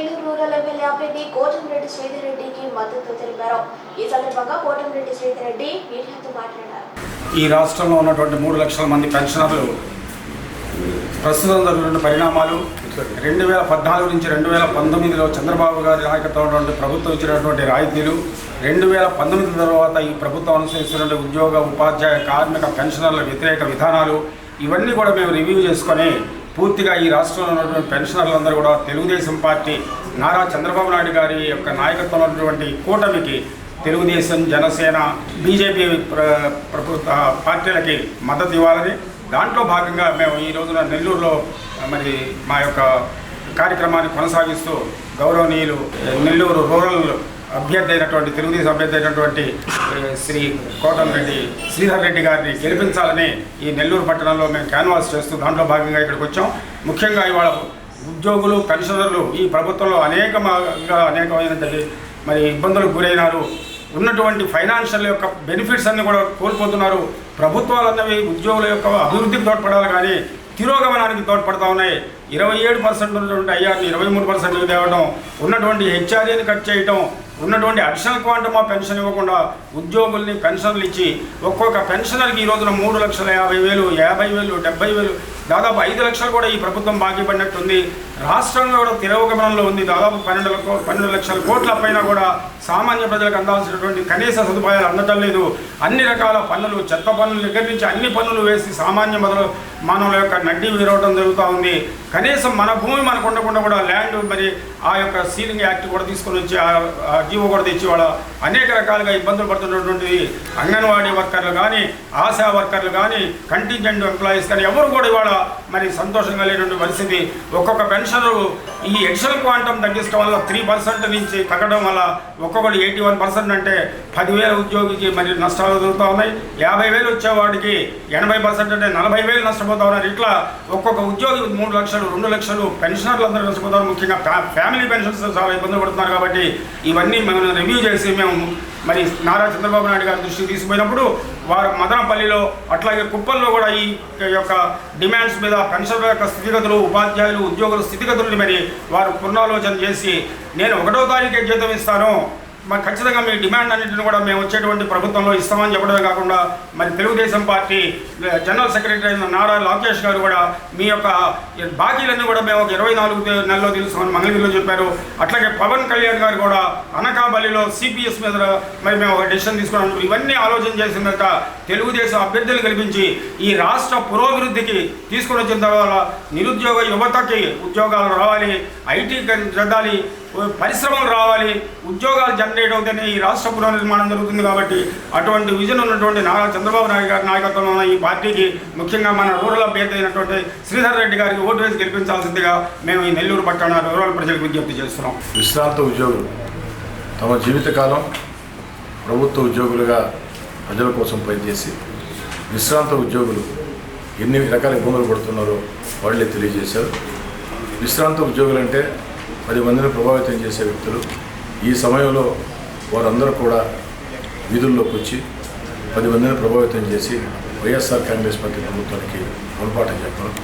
Kothapalli MLA అభ్యర్థి కోటంరెడ్డి శ్రీధర్ రెడ్డికి మద్దతు తెలిపారు. ఈ సందర్భంగా కోటంరెడ్డి శ్రీధర్ రెడ్డి మీడియాతో మాట్లాడారు. ఈ రాష్ట్రంలో ఉన్నటువంటి మూడు లక్షల మంది పెన్షనర్లు ప్రస్తుతం జరుగుతున్న పరిణామాలు రెండు వేల పద్నాలుగు నుంచి రెండు వేల పంతొమ్మిదిలో చంద్రబాబు గారి నాయకత్వం ప్రభుత్వం ఇచ్చినటువంటి రాయితీలు రెండు వేల పంతొమ్మిది తర్వాత ఈ ప్రభుత్వం అనుసరిస్తున్న ఉద్యోగ ఉపాధ్యాయ కార్మిక పెన్షనర్ల వ్యతిరేక విధానాలు ఇవన్నీ కూడా మేము రివ్యూ చేసుకొని పూర్తిగా ఈ రాష్ట్రంలో ఉన్నటువంటి పెన్షనర్లందరూ కూడా తెలుగుదేశం పార్టీ నారా చంద్రబాబు నాయుడు గారి యొక్క నాయకత్వంలో ఉన్నటువంటి కూటమికి తెలుగుదేశం జనసేన బీజేపీ ప్ర- ప్రభుత్వ పార్టీలకి మద్దతు ఇవ్వాలని దాంట్లో భాగంగా మేము ఈ రోజున నెల్లూరులో మరి మా యొక్క కార్యక్రమాన్ని కొనసాగిస్తూ గౌరవనీయులు నెల్లూరు రూరల్ అభ్యర్థి అయినటువంటి తెలుగుదేశం అభ్యర్థి అయినటువంటి ఏ, శ్రీ కోటంరెడ్డి శ్రీధర్ రెడ్డి గారిని గెలిపించాలని ఈ నెల్లూరు పట్టణంలో మేము క్యాన్వాస్ చేస్తూ దాంట్లో భాగంగా ఇక్కడికి వచ్చాం. ముఖ్యంగా ఇవాళ ఉద్యోగులు పెన్షనర్లు ఈ ప్రభుత్వంలో అనేకగా అనేకమైనటువంటి మరి ఇబ్బందులకు గురైనారు. ఉన్నటువంటి ఫైనాన్షియల్ యొక్క బెనిఫిట్స్ అన్ని కూడా కోల్పోతున్నారు. ప్రభుత్వాలు అన్నవి ఉద్యోగుల యొక్క అభివృద్ధికి తోడ్పడాలి కానీ తిరోగమనానికి తోడ్పడతా ఉన్నాయి. ఇరవై ఏడు పర్సెంట్ ఉన్నటువంటి ఐఆర్ని ఇరవై మూడు పర్సెంట్ తేవడం ఉన్నటువంటి హెచ్ఆర్ఏని కట్ చేయటం ఉన్నటువంటి అడిషనల్ క్వాంటమ్ ఆఫ్ పెన్షన్ ఇవ్వకుండా ఉద్యోగుల్ని పెన్షన్లు ఇచ్చి ఒక్కొక్క పెన్షనర్కి ఈ రోజున మూడు లక్షల యాభై వేలు యాభై వేలు డెబ్బై వేలు దాదాపు ఐదు లక్షలు కూడా ఈ ప్రభుత్వం బాకీ పడినట్టుంది. రాష్ట్రంలో కూడా తిరోగమనంలో ఉంది. దాదాపు పన్నెండు పన్నెండు లక్షల కోట్ల పైన కూడా సామాన్య ప్రజలకు అందాల్సినటువంటి కనీస సదుపాయాలు అందటం లేదు అన్ని రకాల పన్నులు చెత్త పన్నుల దగ్గర నుంచి అన్ని పన్నులు వేసి సామాన్య మొదలు మానవుల యొక్క నడ్డి విరవడం జరుగుతూ ఉంది. కనీసం మన భూమి మనకు ఉండకుండా కూడా ల్యాండ్ మరి ఆ యొక్క సీలింగ్ యాక్ట్ కూడా తీసుకొని వచ్చి ఆ- జీవో కూడా తెచ్చి వాళ్ళ అనేక రకాలుగా ఇబ్బందులు పడుతున్నటువంటి అంగన్వాడీ వర్కర్లు కానీ ఆశా వర్కర్లు కానీ కంటింజెంట్ ఎంప్లాయీస్ కానీ ఎవరు కూడా ఇవాళ మరి సంతోషంగా లేనటువంటి పరిస్థితి. ఒక్కొక్క పెన్షనర్ ఈ ఎడిషనల్ క్వాంటమ్ తగ్గించడం వల్ల త్రీ పర్సెంట్ నుంచి తగ్గడం వల్ల ఒక్కొక్కటి ఎయిటీ వన్ పర్సెంట్ అంటే పదివేల ఉద్యోగికి మరి నష్టాలు జరుగుతూ ఉన్నాయి. యాభై వేలు వచ్చేవాడికి ఎనభై పర్సెంట్ అంటే నలభై వేలు నష్టపోతా ఉన్నారు. ఇట్లా ఒక్కొక్క ఉద్యోగి మూడు లక్షలు రెండు లక్షలు పెన్షనర్లు అందరూ నష్టపోతారు. ముఖ్యంగా ఫ్యా- ఫ్యామిలీ పెన్షన్స్ చాలా ఇబ్బందులు పడుతున్నారు కాబట్టి ఇవన్నీ మేము రివ్యూ చేసి మేము మరి నారా చంద్రబాబు నాయుడు గారి దృష్టికి తీసుకుపోయినప్పుడు వారు మదనపల్లిలో అట్లాగే కుప్పల్లో కూడా ఈ యొక్క డిమాండ్స్ మీద పెన్షన్ల యొక్క స్థితిగతులు ఉపాధ్యాయులు ఉద్యోగుల స్థితిగతులని మరి వారు పునరాలోచన చేసి నేను ఒకటో తారీఖే జీతం ఇస్తాను మరి ఖచ్చితంగా మీ డిమాండ్ అన్నింటిని కూడా మేము వచ్చేటువంటి ప్రభుత్వంలో ఇస్తామని చెప్పడమే కాకుండా మరి తెలుగుదేశం పార్టీ జనరల్ సెక్రటరీ అయిన నారా లోకేష్ గారు కూడా మీ యొక్క బాకీలన్నీ కూడా మేము ఒక ఇరవై నాలుగు నెలలో తెలుస్తామని మంగళగిరిలో చెప్పారు. అట్లాగే పవన్ కళ్యాణ్ గారు కూడా అనకాబలిలో సిపిఎస్ మీద మరి మేము ఒక డిసిషన్ తీసుకున్నాం. ఇవన్నీ ఆలోచన చేసిందంట తెలుగుదేశం అభ్యర్థులు కల్పించి ఈ రాష్ట్ర పురోభివృద్ధికి తీసుకుని వచ్చిన తర్వాత నిరుద్యోగ యువతకి ఉద్యోగాలు రావాలి ఐటీ చెందాలి పరిశ్రమలు రావాలి ఉద్యోగాలు జనరేట్ అవుతేనే ఈ రాష్ట్ర పునర్నిర్మాణం జరుగుతుంది కాబట్టి అటువంటి విజన్ ఉన్నటువంటి నారా చంద్రబాబు నాయుడు గారి నాయకత్వంలో ఉన్న ఈ పార్టీకి ముఖ్యంగా మన రూరల్ అభ్యర్థి అయినటువంటి శ్రీధర్ రెడ్డి గారికి ఓటు వేసి గెలిపించాల్సిందిగా మేము ఈ నెల్లూరు పట్టణ రూరల్ ప్రజలకు విజ్ఞప్తి చేస్తున్నాం. విశ్రాంత ఉద్యోగులు తమ జీవితకాలం ప్రభుత్వ ఉద్యోగులుగా ప్రజల కోసం పనిచేసి విశ్రాంత ఉద్యోగులు ఎన్ని రకాల ఇబ్బందులు పడుతున్నారో వాళ్ళే తెలియజేశారు. విశ్రాంత ఉద్యోగులు అంటే పది మందిని ప్రభావితం చేసే వ్యక్తులు ఈ సమయంలో వారందరూ కూడా విధుల్లోకి వచ్చి పది మందిని ప్రభావితం చేసి వైఎస్ఆర్ కాంగ్రెస్ పార్టీ ప్రభుత్వానికి పొరపాటు చెప్పడం